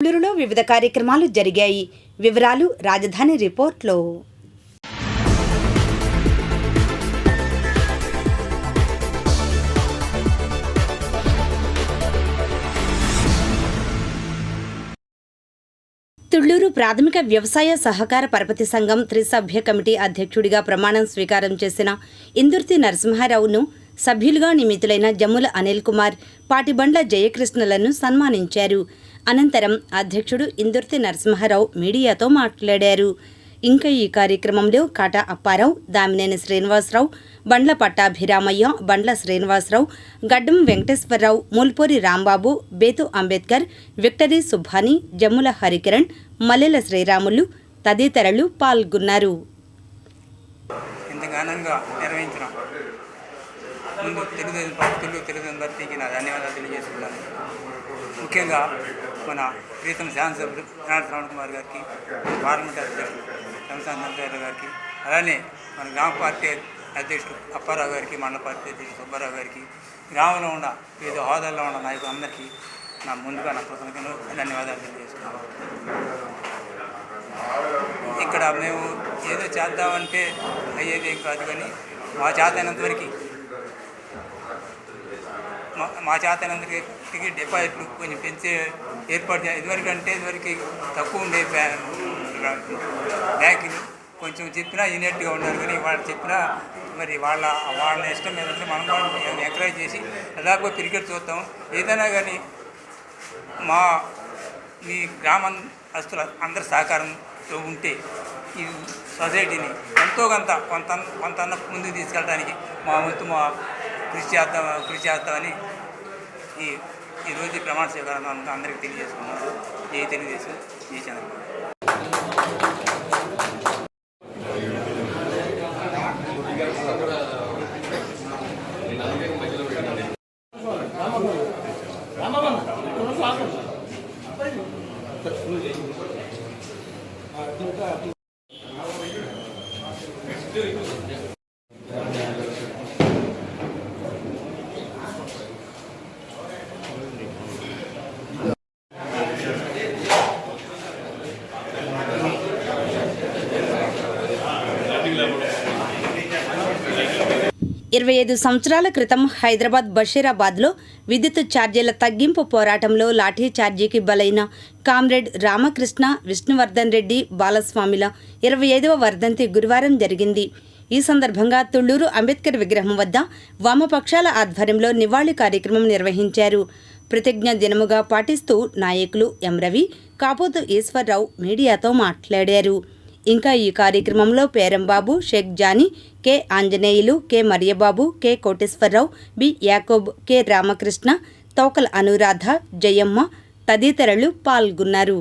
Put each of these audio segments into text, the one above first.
బెంగళూరులో వివిధ కార్యక్రమాలు జరిగాయి. వివరాలు రాజధాని రిపోర్ట్లో. తుళ్ళూరు ప్రాథమిక వ్యవసాయ సహకార పరపతి సంఘం త్రిసభ్య కమిటీ అధ్యక్షుడిగా ప్రమాణం స్వీకారం చేసిన ఇందుర్తి నరసింహారావును సభ్యులుగా నియమితులైన జమ్ముల అనిల్ కుమార్ పాటిబండ్ల జయకృష్ణలను సన్మానించారు. అనంతరం అధ్యక్షుడు ఇందుర్తి నరసింహారావు మీడియాతో మాట్లాడారు. ఇంకా ఈ కార్యక్రమంలో కాటా అప్పారావు దామినేని శ్రీనివాసరావు బండ్ల పట్టాభిరామయ్య బండ్ల శ్రీనివాసరావు గడ్డం వెంకటేశ్వరరావు మూల్పూరి రాంబాబు బేతు అంబేద్కర్ విక్టరీ సుబ్బాని జమ్ముల హరికిరణ్ మల్లెల శ్రీరాములు తదితరులు పాల్గొన్నారు. ఘనంగా ముందు తెలుగుదేశం తెలుగు తెలుగుదేశం పార్టీకి నా ధన్యవాదాలు తెలియజేస్తున్నాను. ముఖ్యంగా మన ప్రీతం శాసనసభ్యులు నారాయణ శ్రవణ్ కుమార్ గారికి పార్లమెంట్ అధ్యక్షుడు రంసాన్ నందయ్య గారికి అలానే మన గ్రామ పార్టీ అధ్యక్షుడు అప్పారావు గారికి మండల పార్టీ అధ్యక్షుడు సుబ్బారావు గారికి గ్రామంలో ఉన్న వివిధ హోదాల్లో ఉన్న నాయకులందరికీ నా ముందుగా నా కృతజ్ఞతలు ధన్యవాదాలు తెలియజేస్తున్నాను. ఇక్కడ మేము ఏదో చేద్దామంటే అయ్యేది ఏం కాదు కానీ మా చేతనంత వరకు మా- మా చేతనందరికి డిపాజిట్లు కొంచెం పెంచే ఏర్పాటు చేయాలి ఇదివరకు అంటే ఇదివరకు తక్కువ ఉండే బ్యాంకులు. కొంచెం చెప్పినా యూనిట్గా ఉన్నారు కానీ వాళ్ళు చెప్పినా మరి వాళ్ళ వాళ్ళ ఇష్టం ఏదంటే మనం కూడా ఎంకరేజ్ చేసి ఎలాగో క్రికెట్ చూస్తాం ఏదైనా కానీ మా మీ గ్రామం అస్తుల అందరి సహకారంతో ఉంటే ఈ సొసైటీని ఎంతో కొంత కొంత కొంత ముందుకు తీసుకెళ్ళడానికి మా వంతు మా కృషి చేద్దాం కృషి చేద్దామని ఈ ఈరోజు ఈ ప్రమాణ స్వీకారం అంతా అందరికీ తెలియజేసుకున్నాను. జై తెలుగుదేశం జై చంద్రబాబు. ఇరవై ఐదు సంవత్సరాల క్రితం హైదరాబాద్ బషీరాబాద్లో విద్యుత్ ఛార్జీల తగ్గింపు పోరాటంలో లాఠీ ఛార్జీకి బలైన కామ్రేడ్ రామకృష్ణ విష్ణువర్ధన్ రెడ్డి బాలస్వామిల ఇరవై ఐదవ వర్ధంతి గురువారం జరిగింది. ఈ సందర్భంగా తుళ్ళూరు అంబేద్కర్ విగ్రహం వద్ద వామపక్షాల ఆధ్వర్యంలో నివాళి కార్యక్రమం నిర్వహించారు. ప్రతిజ్ఞ దినముగా పాటిస్తూ నాయకులు ఎం రవి కాపోతు ఈశ్వర్రావు మీడియాతో మాట్లాడారు. ఇంకా ఈ కార్యక్రమంలో Perambabu Shaik Jani K. Anjaneyulu K. Mariyababu K. Koteswararao B. Yakob K. Ramakrishna Tokala Anuradha Jayamma తదితరులు పాల్గొన్నారు.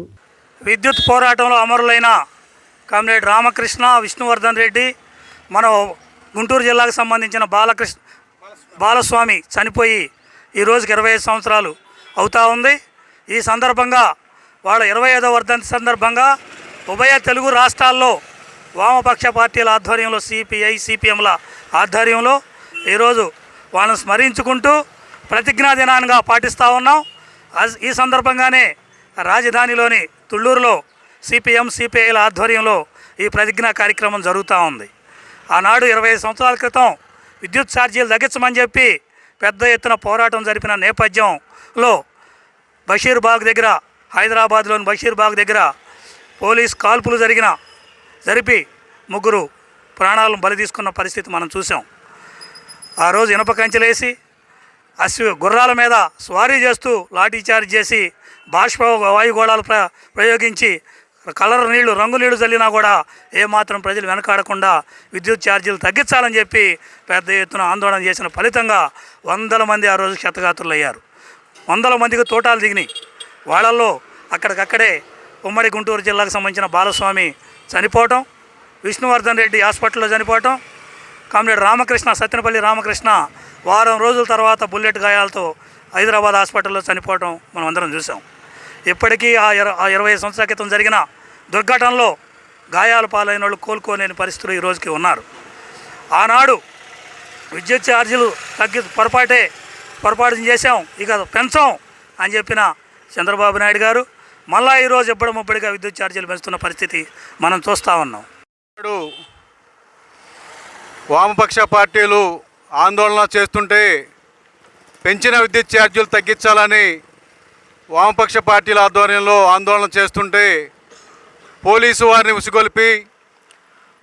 విద్యుత్ పోరాటంలో అమరులైన కామ్రేడ్ రామకృష్ణ విష్ణువర్ధన్ రెడ్డి మన గుంటూరు జిల్లాకు సంబంధించిన బాలకృష్ణ బాలస్వామి చనిపోయి ఈ రోజుకి ఇరవై ఐదు సంవత్సరాలు అవుతా ఉంది. ఈ సందర్భంగా వాళ్ళ ఇరవై ఐదో వర్ధంతి సందర్భంగా ఉభయ తెలుగు రాష్ట్రాల్లో వామపక్ష పార్టీల ఆధ్వర్యంలో సిపిఐ సిపిఎంల ఆధ్వర్యంలో ఈరోజు వాళ్ళని స్మరించుకుంటూ ప్రతిజ్ఞా దినాన్నిగా పాటిస్తూ ఉన్నాం. ఈ సందర్భంగానే రాజధానిలోని తుళ్ళూరులో సిపిఎం సిపిఐల ఆధ్వర్యంలో ఈ ప్రతిజ్ఞా కార్యక్రమం జరుగుతూ ఉంది. ఆనాడు ఇరవై ఐదు సంవత్సరాల క్రితం విద్యుత్ ఛార్జీలు తగ్గించమని చెప్పి పెద్ద ఎత్తున పోరాటం జరిపిన నేపథ్యంలో బషీర్బాగ్ దగ్గర హైదరాబాద్లోని బషీర్బాగ్ దగ్గర పోలీస్ కాల్పులు జరిగిన జరిపి ముగ్గురు ప్రాణాలను బలి తీసుకున్న పరిస్థితి మనం చూసాం ఆ రోజు ఇనప కంచెలేసి అశ్వ గుర్రాల మీద స్వారీ చేస్తూ లాఠీ చార్జ్ చేసి బాష్ప వాయుగోళాలు ప్ర ప్రయోగించి కలర్ నీళ్ళు రంగు నీళ్ళు చల్లినా కూడా ఏమాత్రం ప్రజలు వెనకాడకుండా విద్యుత్ ఛార్జీలు తగ్గించాలని చెప్పి పెద్ద ఎత్తున ఆందోళన చేసిన ఫలితంగా వందల మంది ఆ రోజు క్షతగాత్రులు అయ్యారు వందల మందికి తోటాలు దిగినాయి. వాళ్ళల్లో అక్కడికక్కడే ఉమ్మడి గుంటూరు జిల్లాకు సంబంధించిన బాలస్వామి చనిపోవటం విష్ణువర్ధన్ రెడ్డి హాస్పిటల్లో చనిపోవటం కామ్రేడ్ రామకృష్ణ సత్యనపల్లి రామకృష్ణ వారం రోజుల తర్వాత బుల్లెట్ గాయాలతో హైదరాబాద్ హాస్పిటల్లో చనిపోవటం మనం అందరం చూసాం ఇప్పటికీ ఆ ఆ ఇరవై ఐదు సంవత్సరాల క్రితం జరిగిన దుర్ఘటనలో గాయాల పాలైన వాళ్ళు కోలుకోలేని పరిస్థితులు ఈ రోజుకి ఉన్నారు. ఆనాడు విద్యుత్ ఛార్జీలు తగ్గి పొరపాటే పొరపాటు చేసాం ఇక పెంచాం అని చెప్పిన చంద్రబాబు నాయుడు గారు మళ్ళా ఈరోజు ఎప్పుడు ముప్పటిగా విద్యుత్ ఛార్జీలు పెంచుతున్న పరిస్థితి మనం చూస్తూ ఉన్నాం. ఇప్పుడు వామపక్ష పార్టీలు ఆందోళన చేస్తుంటే పెంచిన విద్యుత్ ఛార్జీలు తగ్గించాలని వామపక్ష పార్టీల ఆధ్వర్యంలో ఆందోళన చేస్తుంటే పోలీసు వారిని ఉసిగొలిపి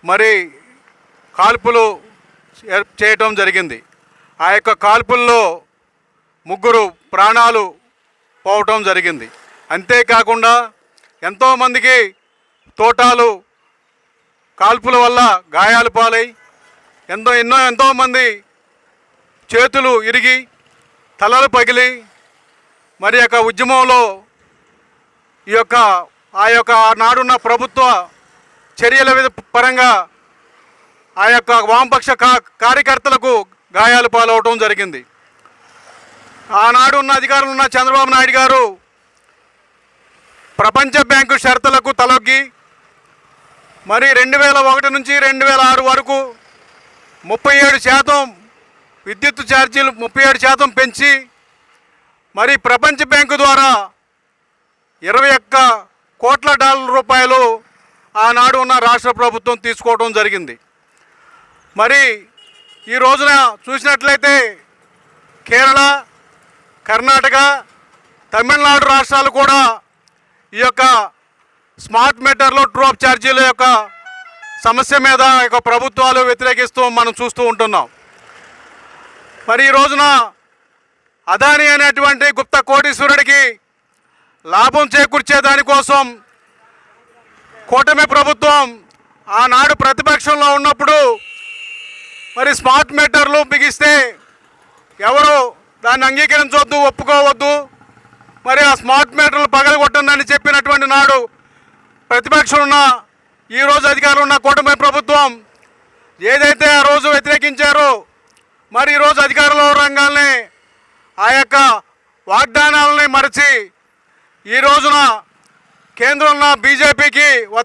మరి కాల్పులు చేయటం జరిగింది. ఆ యొక్క కాల్పుల్లో ముగ్గురు ప్రాణాలు పోవటం జరిగింది. అంతేకాకుండా ఎంతోమందికి తోటాలు కాల్పుల వల్ల గాయాలు పాలై ఎంతో ఎన్నో ఎంతోమంది చేతులు ఇరిగి తలలు పగిలి మరి యొక్క ఉద్యమంలో ఈ యొక్క ఆ యొక్క నాడున్న ప్రభుత్వ చర్యల పరంగా ఆ యొక్క వామపక్ష కార్యకర్తలకు గాయాలు పాలవటం జరిగింది. ఆనాడు ఉన్న అధికారులు ఉన్న చంద్రబాబు నాయుడు గారు ప్రపంచ బ్యాంకు షరతులకు తలొగ్గి మరి రెండు వేల ఒకటి నుంచి రెండు వేల ఆరు వరకు ముప్పై ఏడు శాతం విద్యుత్ ఛార్జీలు ముప్పై ఏడు శాతం పెంచి మరి ప్రపంచ బ్యాంకు ద్వారా ఇరవై ఒక్క కోట్ల డాలర్ రూపాయలు ఆనాడు ఉన్న రాష్ట్ర ప్రభుత్వం తీసుకోవడం జరిగింది. మరి ఈ రోజున చూసినట్లయితే కేరళ కర్ణాటక తమిళనాడు రాష్ట్రాలు కూడా ఈ యొక్క స్మార్ట్ మీటర్లో డ్రాప్ ఛార్జీల యొక్క సమస్య మీద ఈ యొక్క ప్రభుత్వాలు వ్యతిరేకిస్తూ మనం చూస్తూ ఉంటున్నాం. మరి ఈ రోజున అదాని అనేటువంటి గుప్త కోటీశ్వరుడికి లాభం చేకూర్చే దానికోసం కూటమి ప్రభుత్వం ఆనాడు ప్రతిపక్షంలో ఉన్నప్పుడు మరి స్మార్ట్ మీటర్లు బిగిస్తే ఎవరు దాన్ని అంగీకరించవద్దు ఒప్పుకోవద్దు? మరి ఆ స్మార్ట్ మీటర్లు పగలగొట్టిందని చెప్పినటువంటి నాడు ప్రతిపక్షం ఉన్న ఈరోజు అధికారులు ఉన్న కూటమి ప్రభుత్వం ఏదైతే ఆ రోజు వ్యతిరేకించారో మరి ఈరోజు అధికారంలో రంగాల్ని ఆ యొక్క వాగ్దానాలని మరచి ఈ రోజున కేంద్రంలో బీజేపీకి